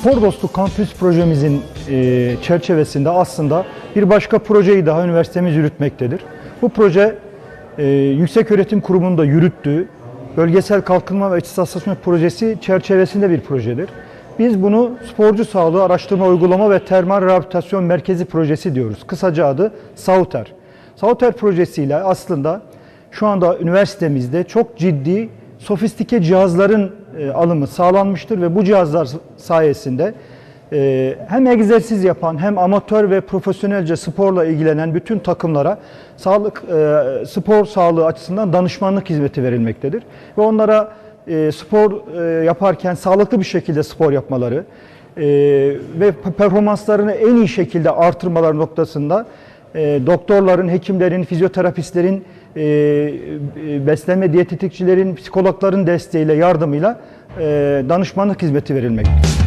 Spor Dostluk Kampüs projemizin e, çerçevesinde aslında bir başka projeyi daha üniversitemiz yürütmektedir. Bu proje e, Yükseköğretim Kurumu'nun da yürüttüğü Bölgesel Kalkınma ve İhtisaslaşma Projesi çerçevesinde bir projedir. Biz bunu Sporcu Sağlığı Araştırma Uygulama ve Termal Rehabilitasyon Merkezi Projesi diyoruz. Kısaca adı SAUTER. SAUTER projesiyle aslında şu anda üniversitemizde çok ciddi sofistike cihazların e, alımı sağlanmıştır ve bu cihazlar sayesinde e, hem egzersiz yapan hem amatör ve profesyonelce sporla ilgilenen bütün takımlara sağlık e, spor sağlığı açısından danışmanlık hizmeti verilmektedir. Ve onlara spor yaparken sağlıklı bir şekilde spor yapmaları ve performanslarını en iyi şekilde artırmaları noktasında e, doktorların, hekimlerin, fizyoterapistlerin, e, e, beslenme diyetetikçilerin, psikologların desteğiyle, yardımıyla e, danışmanlık hizmeti verilmektedir.